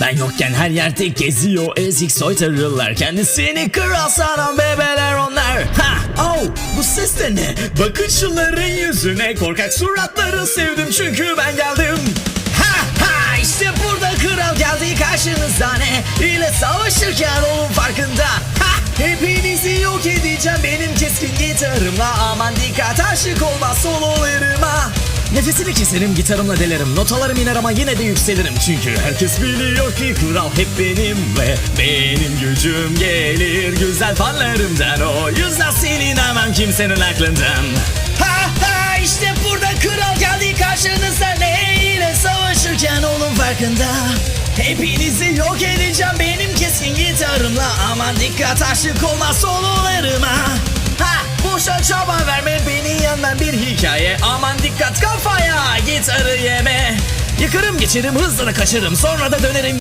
Ben yokken her yerde geziyor ezik soytarılar Kendisini kral sanan bebeler onlar. Ha oh bu ses de ne? Bakın şunların yüzüne Korkak suratları sevdim çünkü ben geldim. Ha ha işte burada kral geldi karşınızda ne? İle savaşırken olun farkında. Ha hepinizi yok edeceğim benim keskin gitarımla. Aman dikkat aşık olma sololarıma Nefesini keserim gitarımla delerim. Notalarım iner ama yine de yükselirim. Çünkü herkes biliyor ki kral hep benim Ve benim gücüm gelir güzel fanlarımdan. O yüzden silinemem kimsenin aklından. Ha ha işte burada kral geldi karşınızda Ne ile savaşırken olun farkında. Hepinizi yok edeceğim benim keskin gitarımla. Aman dikkat aşık olma sololarıma Ha boşa çaba yandan bir hikaye. Aman dikkat kafaya gitarı yeme. Yıkarım geçerim hızlıca kaçarım. Sonra da dönerim